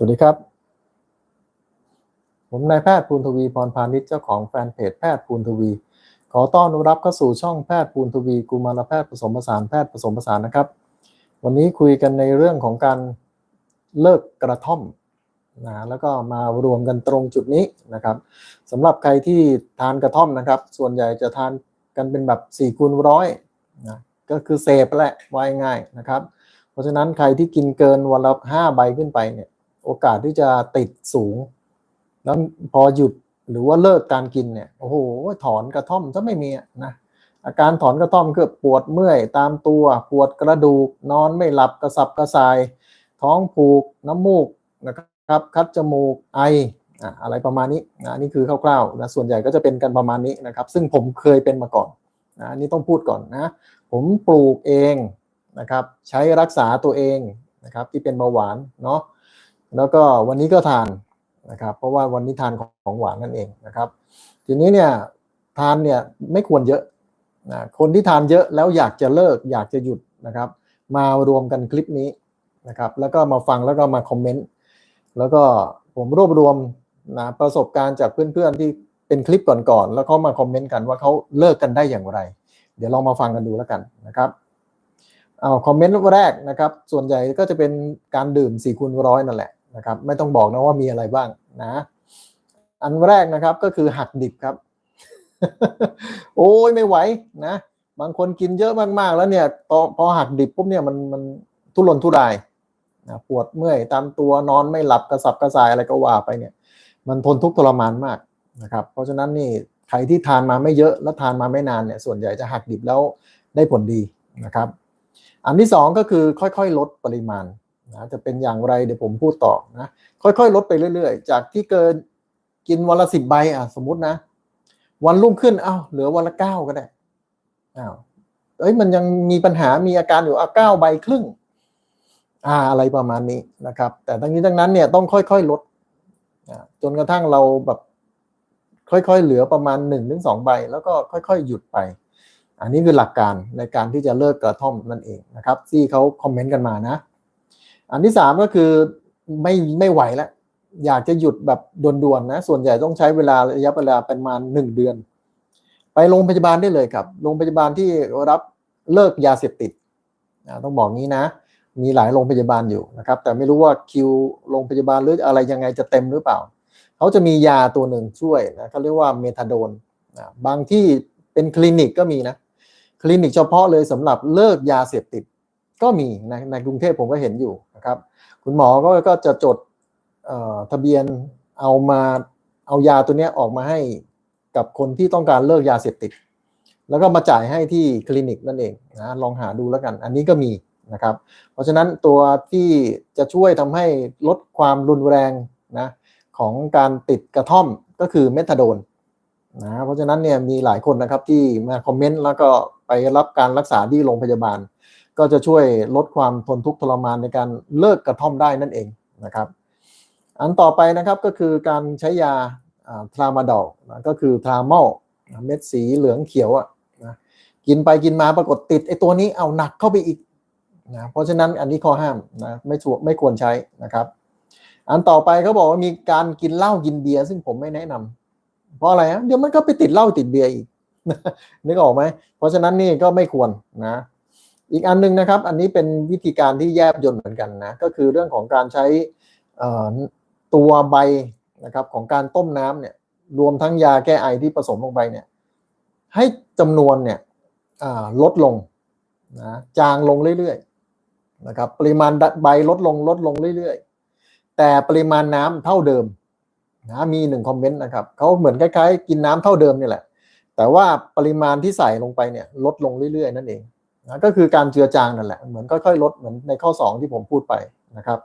สวัสดีครับ ผมนายแพทย์ภูนทวีพรพาณิชย์เจ้าของแฟนเพจแพทย์ภูนทวี ขอต้อนรับเข้าสู่ช่องแพทย์ภูนทวีกุมารแพทย์ผสมผสานแพทย์ผสมผสานนะครับ วันนี้คุยกันในเรื่องของการเลิกกระท่อมนะแล้วก็มารวมกันตรงจุดนี้นะครับสำหรับใครที่ทานกระท่อมนะครับ ส่วนใหญ่จะทานกันเป็นแบบ4คูณร้อยนะก็คือเสพแหละว่ายง่ายนะครับ เพราะฉะนั้นใครที่กินเกินวันละห้าใบขึ้นไปเนี่ย โอกาสที่จะติดสูง แล้วพอหยุดหรือว่าเลิกการกินเนี่ยโอ้โหถอนกระท่อมถ้าไม่มีนะอาการถอนกระท่อมคือปวดเมื่อยตามตัวปวดกระดูก นอนไม่หลับกระสับกระส่าย ท้องผูกน้ำมูกนะครับ คัดจมูกไออะไรประมาณนี้นะนี่คือคร่าวๆนะส่วนใหญ่ก็จะเป็นกันประมาณนี้นะครับ ซึ่งผมเคยเป็นมาก่อนนะนี่ต้องพูดก่อนนะ ผมปลูกเองนะครับ ใช้รักษาตัวเองนะครับ ที่เป็นเบาหวานเนาะ แล้วก็วันนี้ก็ทานนะครับ เพราะว่าวันนี้ทานของหวานนั่นเองนะครับ ทีนี้เนี่ยทานเนี่ยไม่ควรเยอะนะคนที่ทานเยอะแล้วอยากจะเลิกอยากจะหยุดนะครับ มารวมกันคลิปนี้นะครับ แล้วก็มาฟังแล้วก็มาคอมเมนต์แล้วก็ผมรวบรวมนะประสบการณ์จากเพื่อนๆที่เป็นคลิปก่อนๆแล้วเขามาคอมเมนต์กันว่าเขาเลิกกันได้อย่างไร เดี๋ยวลองมาฟังกันดูแล้วกันนะครับเอาคอมเมนต์แรกนะครับ ส่วนใหญ่ก็จะเป็นการดื่ม4คูณร้อยนั่นแหละ นะครับ ไม่ต้องบอกนะว่ามีอะไรบ้างนะ อันแรกนะครับก็คือหักดิบครับ โอ้ยไม่ไหวนะ บางคนกินเยอะมากๆ แล้วเนี่ยพอพอหักดิบปุ๊บเนี่ยมันมันทุรนทุรายนะปวดเมื่อยตามตัวนอนไม่หลับกระสับกระส่ายอะไรก็ว่าไปเนี่ย มันทนทุกข์ทรมานมากนะครับ เพราะฉะนั้นนี่ใครที่ทานมาไม่เยอะแล้วทานมาไม่นานเนี่ย ส่วนใหญ่จะหักดิบแล้วได้ผลดีนะครับ อันที่สองก็คือค่อยๆ ลดปริมาณ นะจะเป็นอย่างไรเดี๋ยวผมพูดต่อนะ ค่อยๆ ลดไปเรื่อยๆ จากที่เกินกินวันละสิบใบอะสมมตินะ วันรุ่งขึ้นเอ้าเหลือวันละเก้าก็ได้อ้าวเอ้ยมันยังมีปัญหามีอาการอยู่อะเก้าใบครึ่งอ่าอะไรประมาณนี้นะครับ แต่ทั้งนี้ทั้งนั้นเนี่ยต้องค่อยๆลดนะจนกระทั่งเราแบบค่อยๆ เหลือประมาณหนึ่งถึงสองใบ แล้วก็ค่อยๆ หยุดไป อันนี้คือหลักการในการที่จะเลิกกระท่อมนั่นเองนะครับ ที่เขาคอมเมนต์กันมานะ อันที่สามก็คือไม่ไม่ไหวแล้วอยากจะหยุดแบบด่วนๆนะ ส่วนใหญ่ต้องใช้เวลาระยะเวลาประมาณหนึ่งเดือน ไปโรงพยาบาลได้เลยครับ โรงพยาบาลที่รับเลิกยาเสพติดต้องบอกงี้นะ มีหลายโรงพยาบาลอยู่นะครับ แต่ไม่รู้ว่าคิวโรงพยาบาลหรืออะไรยังไงจะเต็มหรือเปล่า เขาจะมียาตัวหนึ่งช่วยนะเขาเรียกว่าเมทาโดนบางที่เป็นคลินิกก็มีนะ คลินิกเฉพาะเลยสำหรับเลิกยาเสพติด ก็มีในในกรุงเทพผมก็เห็นอยู่นะครับ คุณหมอก็ก็จะจดทะเบียนเอามาเอายาตัวนี้ออกมาให้กับคนที่ต้องการเลิกยาเสพติด แล้วก็มาจ่ายให้ที่คลินิกนั่นเองนะลองหาดูแล้วกัน อันนี้ก็มีนะครับ เพราะฉะนั้นตัวที่จะช่วยทำให้ลดความรุนแรงนะของการติดกระท่อมก็คือเมทาโดนนะเพราะฉะนั้นเนี่ยมีหลายคนนะครับที่มาคอมเมนต์แล้วก็ไปรับการรักษาที่โรงพยาบาล ก็จะช่วยลดความทนทุกข์ทรมานในการเลิกกระท่อมได้นั่นเองนะครับ อันต่อไปนะครับก็คือการใช้ยาทรามาดอลนะก็คือทรามอลเม็ดสีเหลืองเขียวอะนะกินไปกินมาปรากฏติดไอ้ตัวนี้เอาหนักเข้าไปอีกนะเพราะฉะนั้นอันนี้ข้อห้ามนะไม่ชวไม่ควรใช้นะครับ อันต่อไปเขาบอกว่ามีการกินเหล้ากินเบียร์ซึ่งผมไม่แนะนำเพราะอะไรฮะเดี๋ยวมันก็ไปติดเหล้าติดเบียร์อีกนึกออกไหมเพราะฉะนั้นนี่ก็ไม่ควรนะ อีกอันนึงนะครับ อันนี้เป็นวิธีการที่แยบยนเหมือนกันนะก็คือเรื่องของการใช้ตัวใบนะครับของการต้มน้ำเนี่ยรวมทั้งยาแก้ไอที่ผสมลงไปเนี่ยให้จำนวนเนี่ยลดลงนะจางลงเรื่อยๆนะครับปริมาณใบลดลงลดลงเรื่อยๆ แต่ปริมาณน้ำเท่าเดิมนะมีหนึ่งคอมเมนต์นะครับเขาเหมือนคล้ายๆ กินน้ำเท่าเดิมนี่แหละ แต่ว่าปริมาณที่ใส่ลงไปเนี่ยลดลงเรื่อยๆ นั่นเอง นะก็คือการเจือจางนั่นแหละเหมือนค่อยๆลดเหมือนในข้อ 2 ที่ผมพูดไปนะครับ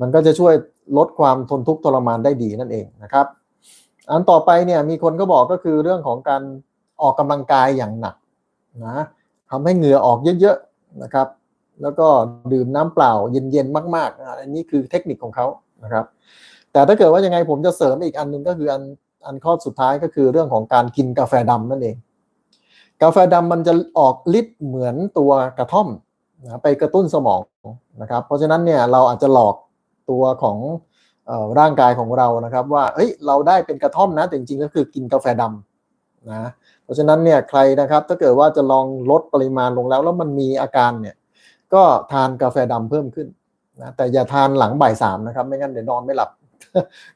มันก็จะช่วยลดความทนทุกข์ทรมานได้ดีนั่นเองนะครับ อันต่อไปเนี่ยมีคนก็บอกก็คือเรื่องของการออกกำลังกายอย่างหนักนะทำให้เหงื่อออกเยอะๆนะครับ แล้วก็ดื่มน้ำเปล่าเย็นๆมากๆอันนี้คือเทคนิคของเขานะครับ แต่ถ้าเกิดว่ายังไงผมจะเสริมอีกอันหนึ่งก็คืออันอันข้อสุดท้ายก็คือเรื่องของการกินกาแฟดำนั่นเอง กาแฟดำมันจะออกฤทธิ์เหมือนตัวกระท่อมนะไปกระตุ้นสมองนะครับเพราะฉะนั้นเนี่ยเราอาจจะหลอกตัวของออร่างกายของเรานะครับ ว่าเอ้ยเราได้เป็นกระท่อมนะแต่จริงๆก็คือกินกาแฟดำนะเพราะฉะนั้นเนี่ยใครนะครับถ้าเกิดว่าจะลองลดปริมาณลงแล้ว แล้วมันมีอาการเนี่ยก็ทานกาแฟดำเพิ่มขึ้นนะแต่อย่าทานหลังบ่ายสามนะครับไม่งั้นเดี๋ยวนอนไม่หลับ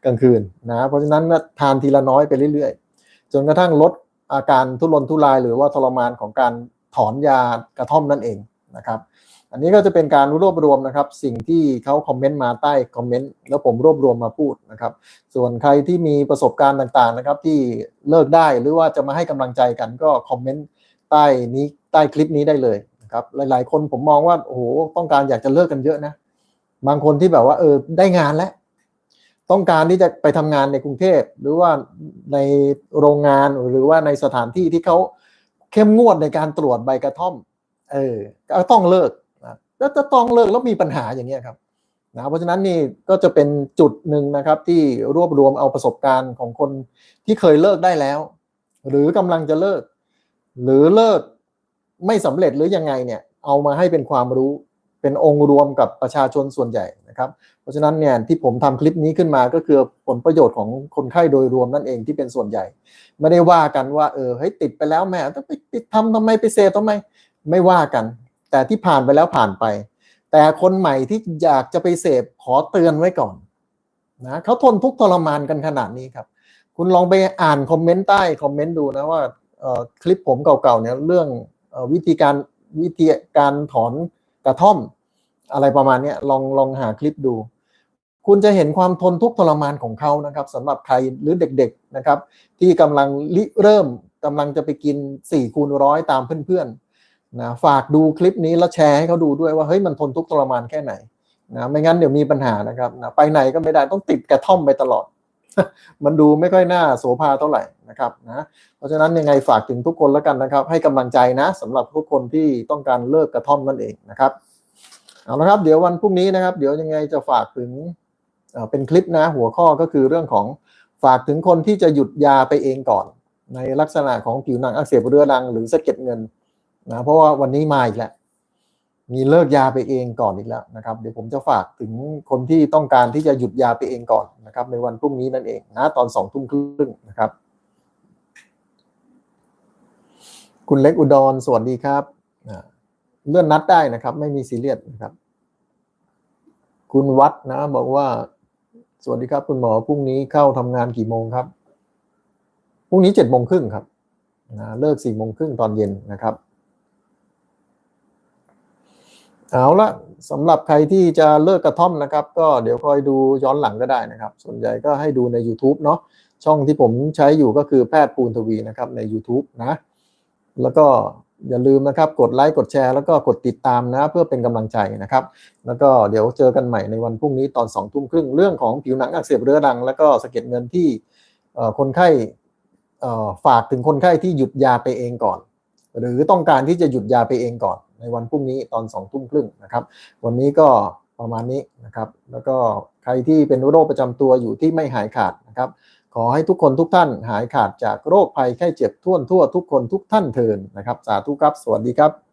กลางคืนนะเพราะฉะนั้นทานทีละน้อยไปเรื่อยๆ จนกระทั่งลด อาการทุรนทุรายหรือว่าทรมานของการถอนยากระท่อมนั่นเองนะครับ อันนี้ก็จะเป็นการรวบรวมนะครับ สิ่งที่เขาคอมเมนต์มาใต้คอมเมนต์แล้วผมรวบรวมมาพูดนะครับ ส่วนใครที่มีประสบการณ์ต่างๆนะครับ ที่เลิกได้หรือว่าจะมาให้กำลังใจกันก็คอมเมนต์ใต้นี้ใต้คลิปนี้ได้เลยนะครับ หลาย ๆ คนผมมองว่าโอ้โหต้องการอยากจะเลิกกันเยอะนะบางคนที่แบบว่าเออได้งานแล้ว ต้องการที่จะไปทำงานในกรุงเทพหรือว่าในโรงงานหรือว่าในสถานที่ที่เขาเข้มงวดในการตรวจใบกระท่อม เออก็ต้องเลิกนะแล้วจะต้องเลิกแล้วมีปัญหาอย่างเงี้ครับนะเพราะฉะนั้นนี่ก็จะเป็นจุดหนึ่งนะครับที่รวบรวมเอาประสบการณ์ของคนที่เคยเลิกได้แล้ว หรือกำลังจะเลิก หรือเลิกไม่สำเร็จหรือยังไงเนี่ยเอามาให้เป็นความรู้ เป็นองค์รวมกับประชาชนส่วนใหญ่นะครับ เพราะฉะนั้นเนี่ยที่ผมทำคลิปนี้ขึ้นมาก็คือผลประโยชน์ของคนไข้โดยรวมนั่นเองที่เป็นส่วนใหญ่ ไม่ได้ว่ากันว่าเออเฮ้ยติดไปแล้วแม่ต้องไปติดทำทำไมไปเสพทำไมไม่ว่ากัน แต่ที่ผ่านไปแล้วผ่านไป แต่คนใหม่ที่อยากจะไปเสพขอเตือนไว้ก่อนนะเขาทนทุกทรมานกันขนาดนี้ครับ คุณลองไปอ่านคอมเมนต์ใต้คอมเมนต์ดูนะว่าเออคลิปผมเก่าๆเนี่ยเรื่องอวิธีการวิธีการถอนกระท่อม อะไรประมาณนี้ลองลองหาคลิปดู คุณจะเห็นความทนทุกข์ทรมานของเขานะครับสำหรับใครหรือเด็กๆนะครับ ที่กำลังริเริ่มกำลังจะไปกิน4คูณร้อยตามเพื่อนๆนะฝากดูคลิปนี้แล้วแชร์ให้เขาดูด้วยว่าเฮ้ยมันทนทุกข์ทรมานแค่ไหนนะไม่งั้นเดี๋ยวมีปัญหานะครับนะไปไหนก็ไม่ได้ต้องติดกระท่อมไปตลอด มันดูไม่ค่อยน่าโสภาเท่าไหร่นะครับนะเพราะฉะนั้นยังไงฝากถึงทุกคนแล้วกันนะครับ ให้กำลังใจนะสำหรับทุกคนที่ต้องการเลิกกระท่อมนั่นเองนะครับ เอาละครับเดี๋ยววันพรุ่งนี้นะครับ เดี๋ยวยังไงจะฝากถึงเป็นคลิปนะหัวข้อก็คือเรื่องของฝากถึงคนที่จะหยุดยาไปเองก่อน ในลักษณะของผิวหนังอักเสบเรื้อรังหรือสะเก็ดเงินนะเพราะว่าวันนี้มาอีกแล้วมีเลิกยาไปเองก่อนอีกแล้วนะครับ เดี๋ยวผมจะฝากถึงคนที่ต้องการที่จะหยุดยาไปเองก่อนนะครับ ในวันพรุ่งนี้นั่นเองนะตอนสองทุ่มครึ่งนะครับ คุณเล็กอุดรสวัสดีครับ เลื่อนนัดได้นะครับ ไม่มีซีเรียสนะครับ คุณวัดนะ บอกว่า สวัสดีครับ คุณหมอพรุ่งนี้เข้าทำงานกี่โมงครับพรุ่งนี้เจ็ดโมงครึ่งครับนะเลิกสี่โมงครึ่งตอนเย็นนะครับ เอาละสำหรับใครที่จะเลิกกระท่อมนะครับ ก็เดี๋ยวคอยดูย้อนหลังก็ได้นะครับ ส่วนใหญ่ก็ให้ดูใน YouTube เนาะช่องที่ผมใช้อยู่ก็คือแพทย์ปูนทวีนะครับใน YouTube นะ แล้วก็ อย่าลืมนะครับกดไลค์กดแชร์แล้วก็กดติดตามนะเพื่อเป็นกำลังใจนะครับ แล้วก็เดี๋ยวเจอกันใหม่ในวันพรุ่งนี้ตอนสองทุ่มครึ่งเรื่องของผิวหนังอักเสบเรื้อรัง แล้วก็สะเก็ดเงินที่คนไข้ฝากถึงคนไข้ที่หยุดยาไปเองก่อน หรือต้องการที่จะหยุดยาไปเองก่อน ในวันพรุ่งนี้ตอนสองทุ่มครึ่งนะครับ วันนี้ก็ประมาณนี้นะครับ แล้วก็ใครที่เป็นโรคประจำตัวอยู่ที่ไม่หายขาดนะครับ ขอให้ทุกคนทุกท่านหายขาดจากโรคภัยไข้เจ็บท่วนทั่วทุกคนทุกท่านเทินนะครับ สาธุครับ สวัสดีครับ